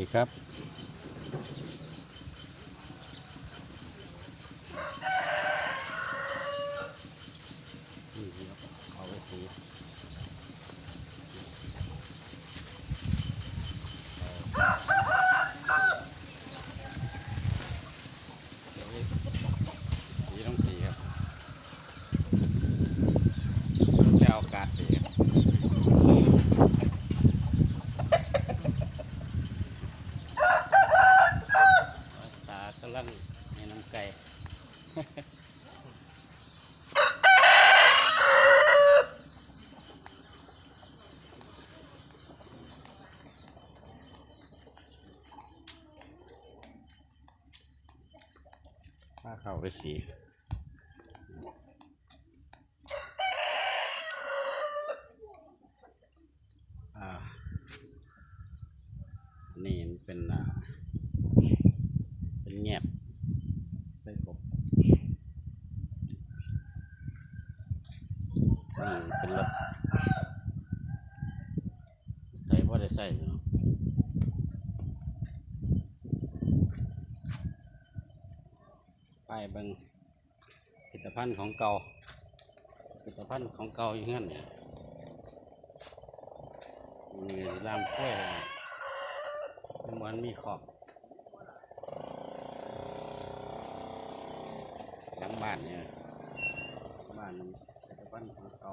ดีครับ นี่ครับเอาไว้สีเดี๋ยวนี้สีต้องสีครับแล้วอากาศดีครับ ตากำลังให้น้ำไก่ ถ้าเข้าไปสีอ่านี่มันเป็นอ่า เป็นเงียบไปกบนี่เป็นรถใส่พ่ได้ใส่เนาะไป เบิงผลิตภัณฑ์ของเก่าผลิตภัณฑ์ของเก่าอยู่งั้นเนี่ยมีลามกล้วยเหมือนมีขอบหลังบ้านเนี่ยบ้านแต่บ้านของเก่า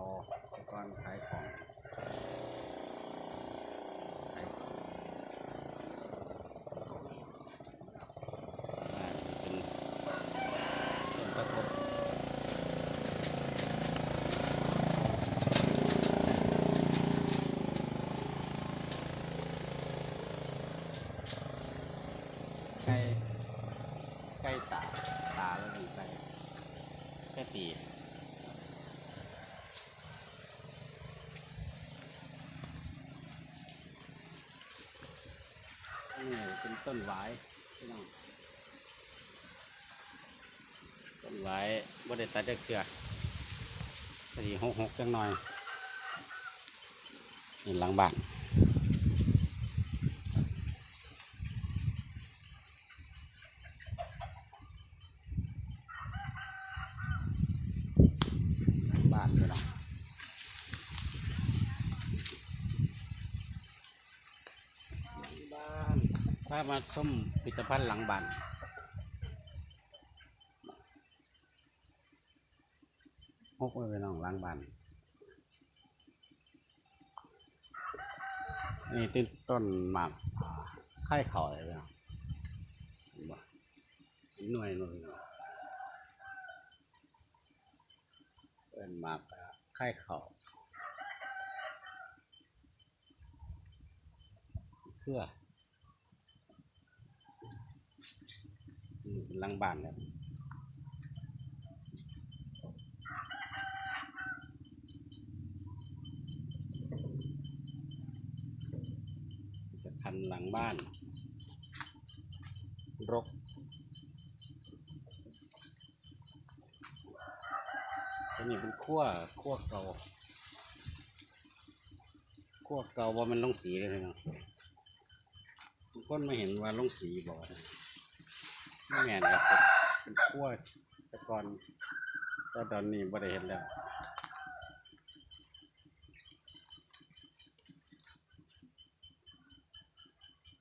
แต่ก่อนขายของขายของบ้านเป็นต้นตะกบไก่ไก่ตาตาแล้วเป็นไก่ แค่ตีนี่เป็น ต้นหวายพี่น้องต้นหวายบริษัทจะเกลือสี่หกหกจังหน่อยนี่หลังบ้านหลังบ้านพี่น้องหลังบ้านพามาส้มผลิตภัณฑ์หลังบ้านหกไว้พี่น้องหลังบ้านนี่ต้นต้นหมากไข่เขาเลยน้องเนบ่หน่วยหน่วยหน่วยเป็นหมากไข่เขาเครือ อืม หลังบ้านครับจะพันหลังบ้าน รกตัวนี้เป็นขั้วขั้วเก่าขั้วเก่าว่ามันลงสีเลยน้องทุกคนไม่เห็นว่าลงสีบ่นะ ไม่แม่นครับเป็นขั้วตะกอนแต่ตอนนี้บ่ได้เห็นแล้ว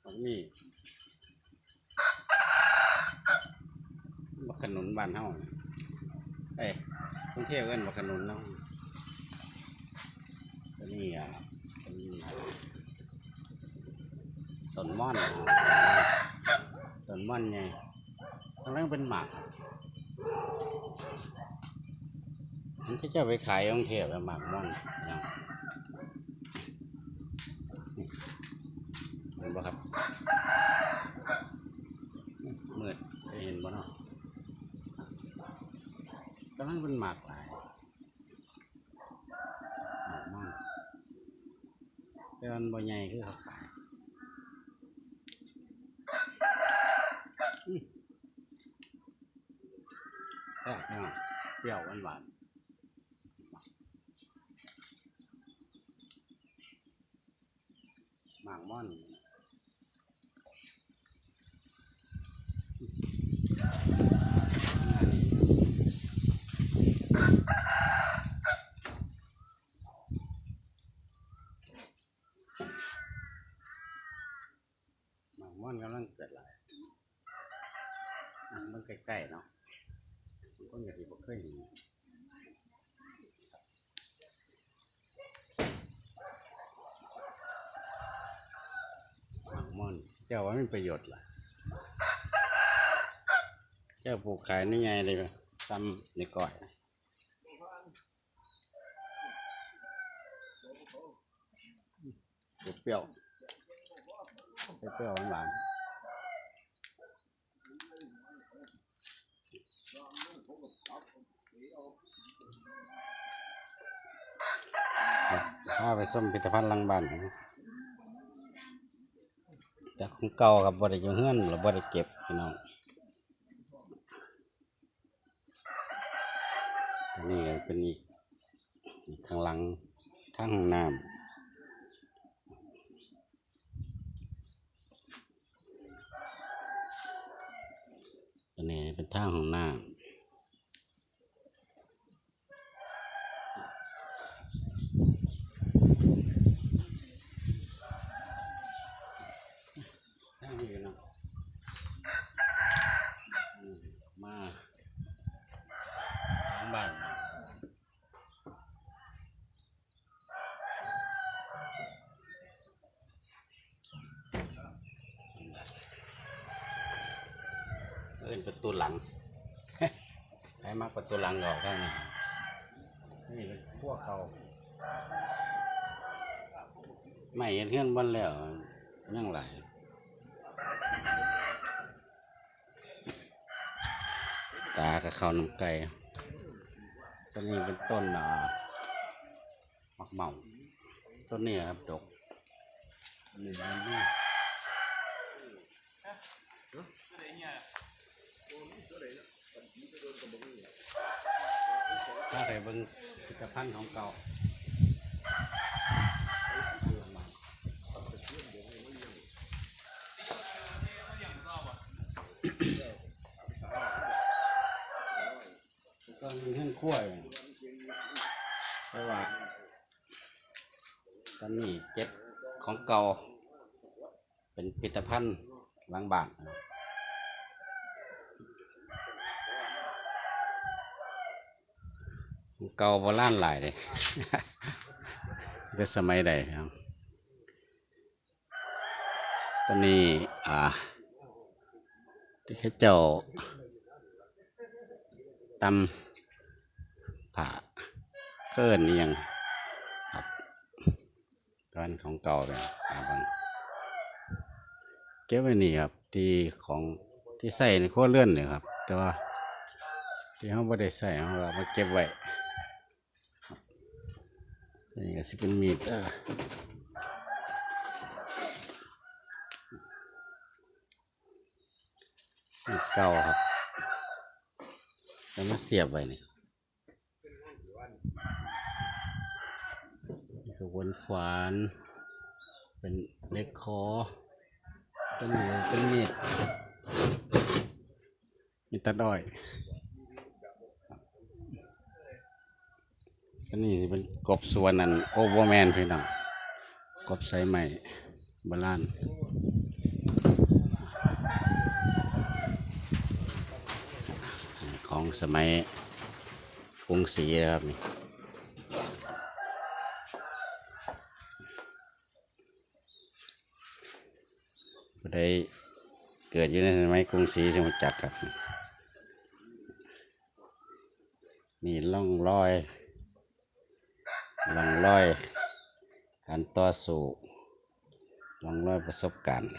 ตรงนี้บักขนุนบ้านเฮาเอ้ยกรุงเทพเอิ้นบักขนุนเนาะตัวนี้อะต้นม่อนต้นม่อนไง กำลังเป็นหมากมันก็จะไปขายองเทพหมากม่อนนะเห็นบ่ครับมืดจะเห็นบ่เนาะกำลังเป็นหมากหลายหมากม่อนแต่มันบ่ใหญ่คือเขาขายแซ่บเนาะเปรี้ยวหวานหวานหมางม่อน ม่อนกำลังเกิดหลายอะมันใกล้ๆเนาะบางคนก็สิบ่เคยเห็นหมากม่อน เจ้าว่ามีประโยชน์ล่ะเจ้าปลูกขายนี่ไงเลยซ้ำในก่อยเปรี้ยวเปรี้ยวหวานๆถ้าไปส้มพิพิธภัณฑ์ลังบ้านนะ จากของเก่ากับบริอยู่เฮือนหรือบริเก็บพี่น้องอันนี่เป็นอีกอีกข้างหลังทางห้องน้ำอันนี้เป็นทางห้องน้ำทางนี้เนาะอืมมาทางบ้าน เอิ นประตูหลังใครมักประตูหลังออกได้นี่เป็นพวกเขาไม่เห็นเพื่อนบ้านแล้วยังไหลตากับเขาน้ำไก่ต้นนี้เป็นต้นอ่ามักเมาต้นนี้ครับดกนี่มันนี่ ถ้าใครเบิ่งผลิตภัณฑ์ของเก่าก็มีเครื่องคั่วอยู่เพราะว่าตอนนี้เก็บของเก่า เป็นผลิตภัณฑ์หล้างบ้านนะครับ เก่าโบราณหลายเลยเด็สมัยใดครับ ตอนนี้ อ่า ที่เขาเจ้าตำผ่าเกินนี่ยังครับตอนของเก่าเลยครับเก็บไว้นี่ครับ ที่ของที่ใส่ในครัวเรือนเนี่ยครับ แต่ว่าที่เขาไม่ได้ใส่เขาเรามาเก็บไว้ นี่ก็สิเป็นมีดอะมีดเก่าครับแล้วมาเสียบไว้นี่นี่คือวนขวาน เป็นเล็กคอต้นนี้เป็นมีดมีดตัดอ้อย อันนี้เป็นกบส่วนนั่นโอเวอร์แมนพี่น้องกบใส่ใหม่โบราณของสมัยกรุงศรีนะครับนี่ผู้เกิดอยู่ในสมัยกรุงศรีสมุทรจักรครับนี่ล่องรอย ลองรอยการต่อสู้ลองรอยประสบการณ์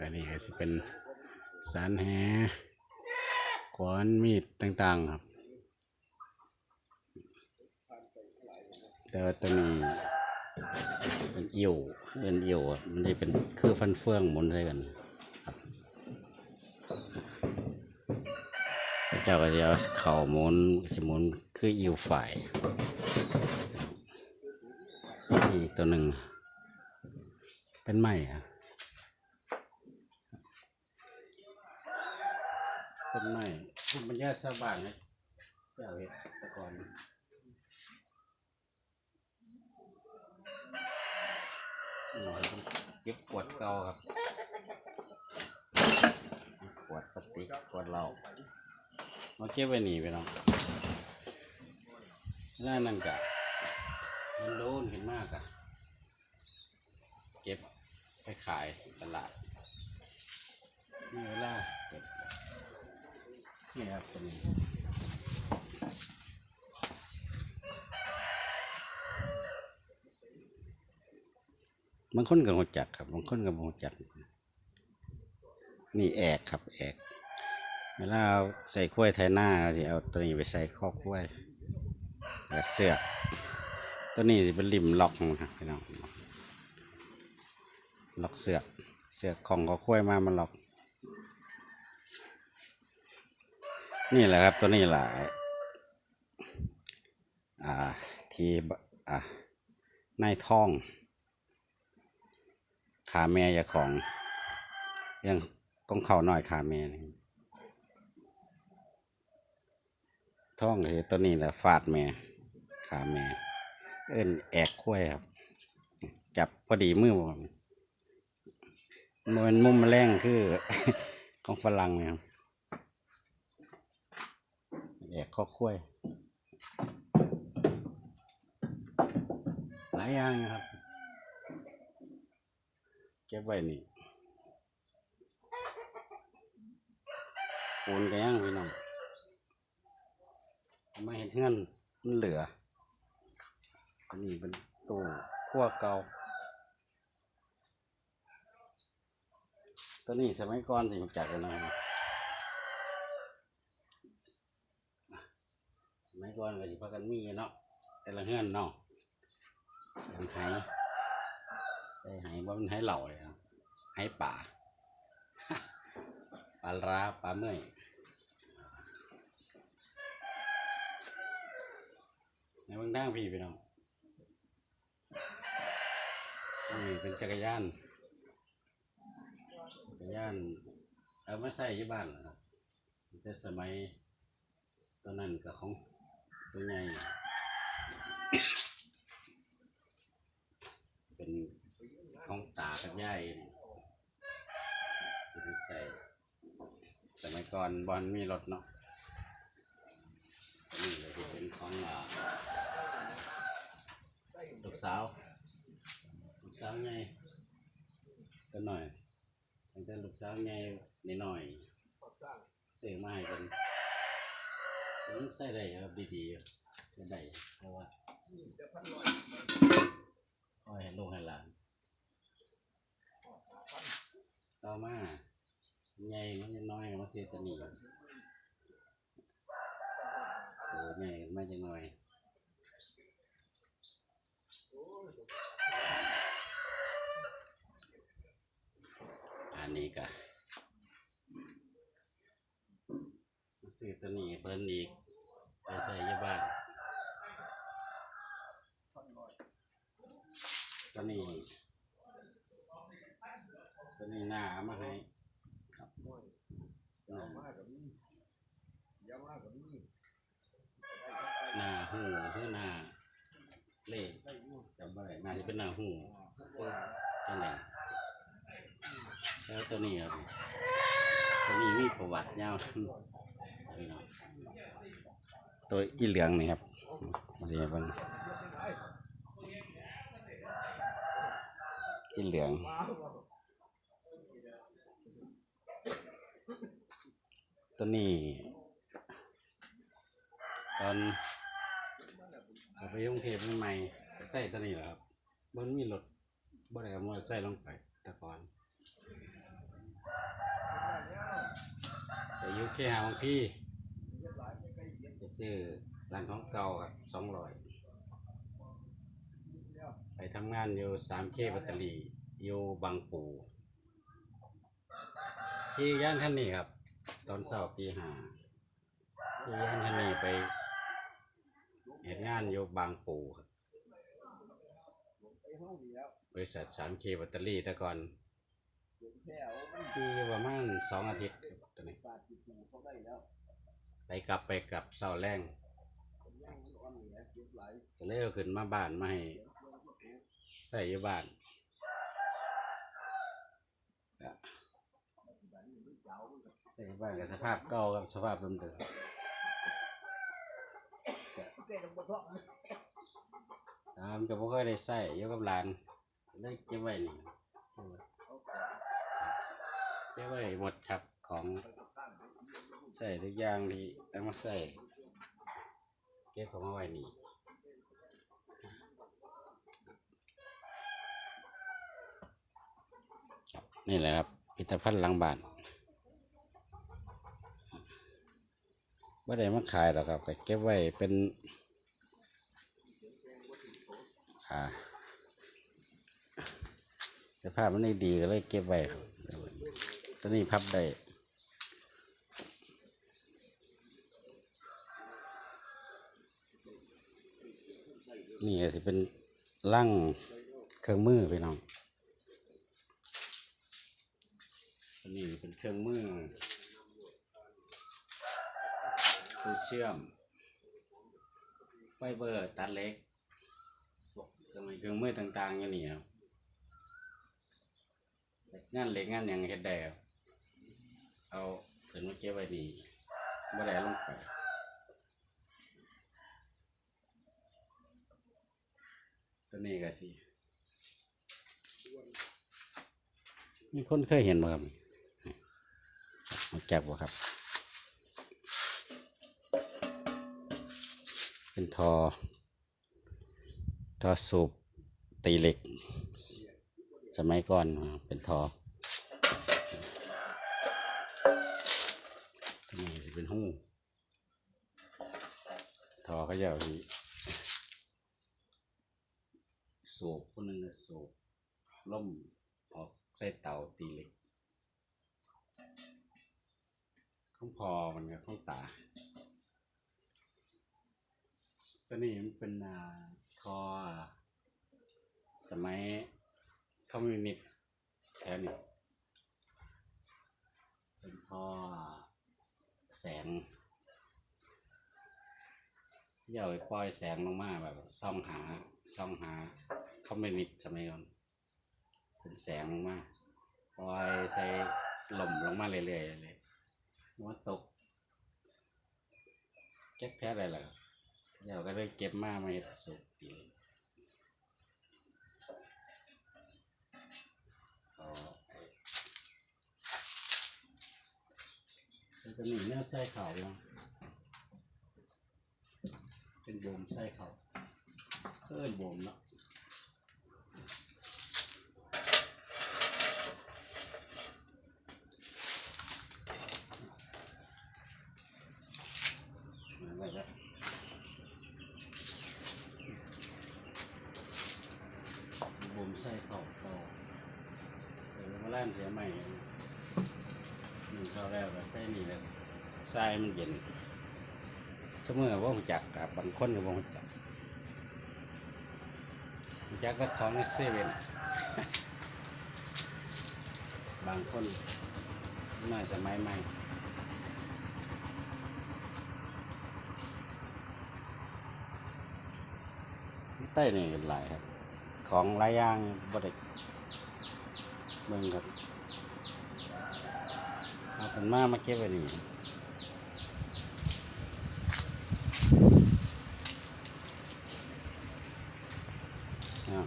อันนี้ก็จะเป็นสารแหขวานมีดต่างๆครับแต่ว่าตัวนี้ เป็นเอี่ยวเป็นเอี่ยวอะมันได้เป็นคือฟันเฟืองหมุนใส่กันครับเจ้าก็จะเอาเข่าหมุนจะหมุนคือเอี่ยวฝ่ายอีกตัวหนึ่งเป็นไม้อะต้นไม้ภูมิปัญญาชาวบ้านเนี่ยเจ้าเห็ดแตะกอนหน่อยต้อง เก็บขวดเก่าครับ ขวดพลาสติกขวดเหล้ามาเก็บไว้นี่ไปน้องแล้วนั่นกะมันโดนขึ้นมากอะเก็บไปขายตลาดนี่เวลาเก็บนี่ครับตัวนี้ บางคนก็หัวจักครับบางคนก็บ่หัวจัก นี่แอกครับ แอกเวลาเอาใส่กล้วไทยหน้าเราสิเอาตัวนี้ไปใส่คอกกล้วแล้วเสือกตัวนี้เป็นริมล็อกนะครับพี่น้องล็อกเสือกเสือกของก็กล้วมามันล็อก นี่แหละครับตัวนี้แหละอ่าที่อ่าในท้อง ขาแม่อยาของยังกองเข่าหน่อยขาแม่นี่องเลยตัวนี้แหละฟาดแม่ขาแม่ เอิ้นแอกคุ้ยครับ จับพอดีมือผมมันมุมแมลงคือ ของฝรั่งเนี่ยครับแอกข้อคุ้ยหลายอย่างครับ เก็บไว้นี่ปูนกันยังพี่น้องมาเห็นเงินมันเหลืออันนี้เป็นตู้ขั้วเก่าตัวนี้สมัยก่อนสิจักกันนะสมัยก่อนก็สิพากันมีเนาะแต่ละเฮือนเนาะเป็นไหใส่ไหว่ามันไหเหล่าเลยครับไหป่าปลาร้าปลาเมื่อยในบางด้างพี่พี่น้องนี่เป็นจักรยานจักรยานเอามาใส่ที่บ้านนะครับแต่สมัยตอนนั้นกับของตัวใหญ่เป็น ของตากับยายเป็นใส่สมัยก่อนบอลมีรถเนาะอันนี่เลยที่เป็นของลูกสาวลูกสาวไงก็หน่อยตั้งแต่ลูกสาวไงนิดหน่อยเสียมาให้กันมันใส่ได้ครับดีๆใส่ได้เพราะว่าคอยให้ลูกให้หลาน ต่อมาใหญ่มันจะน้อยมาเสียตัวนี้ตัวใหญ่มาจะน้อยอันนี้ก็มาซื้อตัวนี้เพิ่นอีกไปใส่ยี่บ้านตัวนี้ตัวนี้หน้าเอามาให้ หน้า มากกับนี่ยาวมากกับนี่ หน้าหูคือหน้าเลขจำบ่ได้น่าจะ เป็นหน้าหูจังไดแล้วตัวนี้ครับตัวนี้มีประวัติยาวพี่น้องตัวอีเหลืองนี่ครับมันจะเป็นอีเหลืองตัวนี้ ตอนกลับไปกรุงเทพใหม่ๆก็ใส่ตัวนี้แหละครับ มันมีรถบ่ได้เอามอเตอร์ไซค์ลงไปแต่ก่อนแต่อยุคเคหาบางพี่ไปซื้อร้านของเก่าครับสองร้อยไปทำงานอยู่สามเคแบตเตอรี่อยู่บางปูที่ย่านท่านนี้ครับ ตอนเสาร์ตีห้าที่ย่านท่านนี้ไปเห็นงานอยู่บางปูครับ ห้องดีแล้วบริษัท 3K แบตเตอรี่แต่ก่อนเดี๋ยวแค่เอามันคือประมาณสองอาทิตย์ครับตัวนี้ปาดจิตหูเขาได้แล้วไปกลับไปกลับเศร้าแรงผมย่างมันอ่อนแหลเจ็บไหลก็เลยเอาขึ้นมาบ้านมาให้ใส่อยู่บ้านก็ใส่อยู่บ้านกับสภาพเก่ากับสภาพเดิมเกิดบนท้องๆตามจะบ่ค่อยได้ใส่ยู่กับหลานเลยเก็บไว้นี่เก็บไว้หมดครับของใส่ทุกอย่างที่เอามาใส่เก็บของมาไว้นี่นี่แหละครับพิพิธภัณฑ์หลังบ้านไม่ได้มาขายหรอกครับก็เก็บไว้เป็น สภาพมันไม่ดีก็เลยเก็บไว้ครับตัวนี้พับได้นี่สิเป็นล่างเครื่องมือพี่น้องอันนี้เป็นเครื่องมือตัวเชื่อม ไฟเบอร์ตัดเล็ก รื่องมือเครื่องมือต่างๆอย่างนี้ครับงานเหล็กงานอย่างเฮ็ดได้ครับเอาขึ้นมาเก็บไว้นี่บ่ได้อาลงไปตัวนี้ก็สิมีคนเคยเห็นบ่ครับมาแก็บวะครับ เป็นทอ ทอสูบตีเหล็ก สมัยก่อนเป็นทอนี่เป็นหูทอเขาจะเอาที่สูบคนหนึ่งสูบล่มออกใส่เตาตีเหล็กข้องพอมันกับของตาตัวนี้มันเป็นอ่า ทอสมัยคอมมิวนิสต์แถวนี้เป็นทอแสงย่าเอาไปปล่อยแสงลงมาแบบส่องหาส่องหาคอมมิวนิสต์สมัยก่อนเป็นแสงลงมาปล่อยใส่ลมลงมาเรื่อยๆเลยหัวตกเก็บแท้อะไรล่ะครับ เดี๋ยวก็ได้เก็บมาไม่สุกปีมันจะมีเนื้อไส้เข่าวนาะเป็นโบมไส้เข่าเอิ้นโบมเนาะมาไว้แล้วโบมไส้เข่าเข่าเดี๋ยวมาล่ามเสียใหม่หนึ่งเข้าแล้วก็ใส่นี่แล้วทรายมันเย็นเสมอว่าผมจักกับบางคนก็บ่รู้จักจักว่าของในเซเว่นบางคนน้อยสมัยใหม่ใต้นี่หลายครับ ของหลายอย่างบ่ได้ เบิ่งครับเอาผนมามาเก็บไว้นี่อ่าว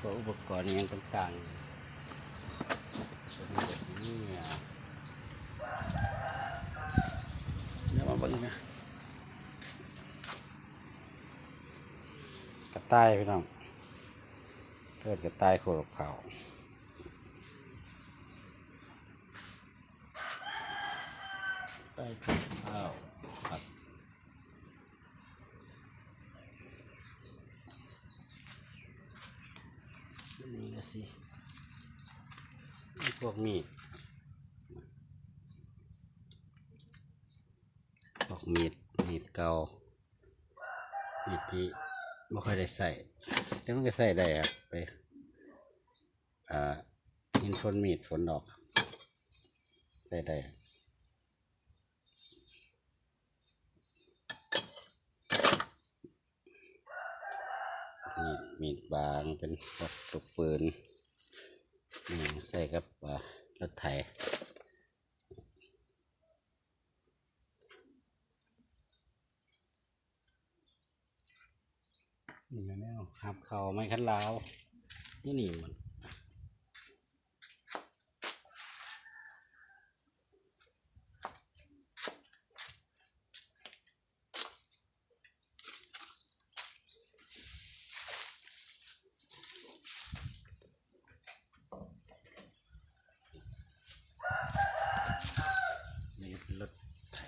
กอุปกรณ์อหยังต่างๆตัวนี้ก็สิมีอ่าเดี๋ยวมาเบิ่งนะกระต่ายพี่น้อง เกิดกระต่ายโคกเผาไปข้าวผัดนี่ก็สินี่พวกมีดพวกมีดมีดเก่ามีดที่ ไม่ค่อยได้ใส่แต่มันก็ใส่ได้ครับไปอ่าหินฝนมีดฝนดอก ใส่ได้มีดมีดบางเป็นตถุปืนใส่กับรถไถ นี่แม่แนวหับเข่าไม่คันลาวนี่หนีมันนี่เป็นรถไถ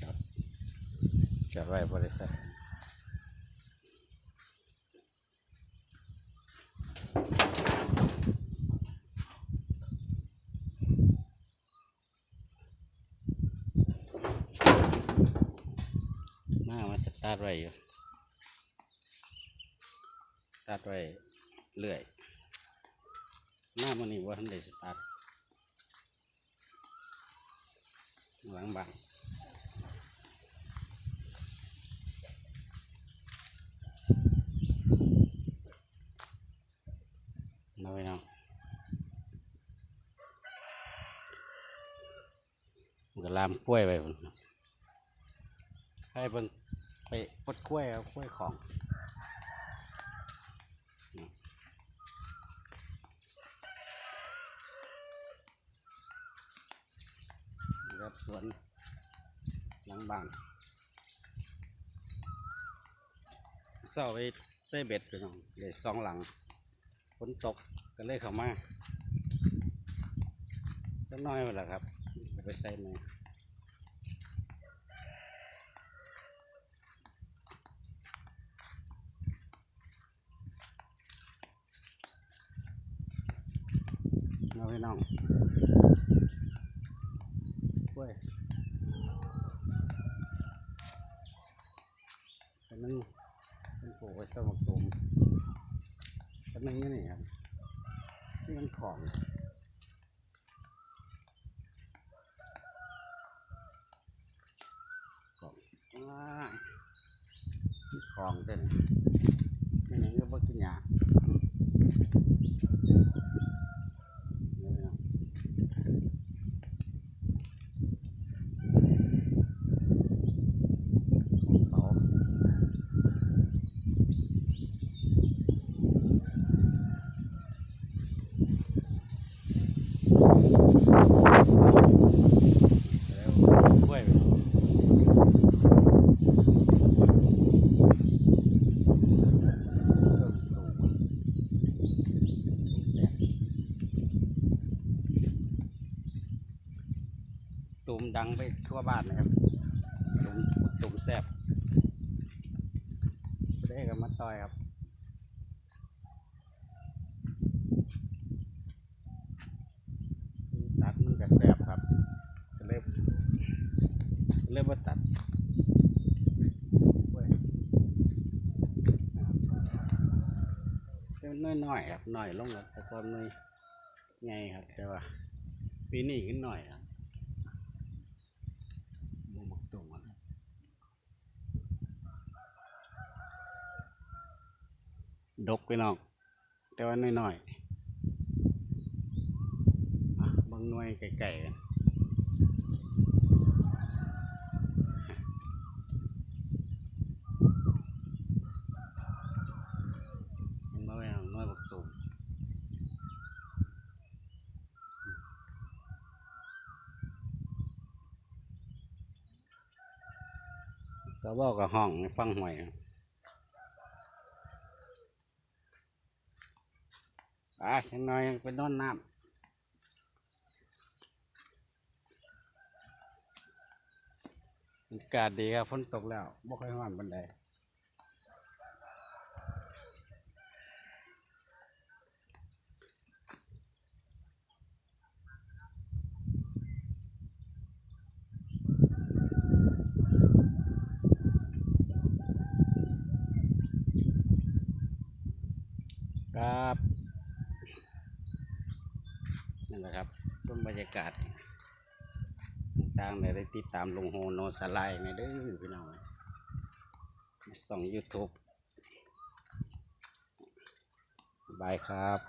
จอดจอดไว้บริษัทมามาส ตาร์ทไว้อยู่ตาร์ทไว้เรื่อยหน้ามันนี่ว่าทันได้สตาร์ทหลังบ้านน้อยนาะมันก็ลามกล้วยไปให้เบิ่ง ไปปดกล้วยเอากล้วยของครับสวนหลังบ้านเศร้าไปใส่เบ็ดไปน้องเลยสองหลังฝนตกก็เลยเข้ามาก็น้อยไปแล้วครับไปใส่ไหม เอาไปน้องกล้วยแต่มันมันปลูกไว้ต้นมะตูมแต่มันนี่นี่ครับนี่มันของว้ายนี่ของเด่นไม่งั้นก็บ่กินยาเนี่ยนะของเขา แล้วกล้วยไปเนาะต้นตูมแซ่บตูมดังไป ทั่วบ้านนะครับตูมตูมแซบได้กับมาต่อยครับตัดมันก็แซบครับก็เลยเริ่มมาตัดเว้ยเป็นน้อยๆครับน้อยลงครับแต่ก่อนน้อยไงครับแต่ว่าปีนี้ขึ้นหน่อยครับมักตรงอะครับ ดกไปน้อง แต่ว่าน้อยๆบางหน่วยไก่ๆกันมันมาหนวยบกตูมก็บอกกับห้องฟังหวยครับ อะยังน้อยยังเป็นอนน้ำอากาศดีครับฝนตกแล้วบ่ค่อยร้อนบันไดครับ นั่นแหละครับต้นบรรยากาศต่างได้ได้ติดตามลงโฮโนสไลายในเด้อพี่น้องส่อง YouTube บายครับ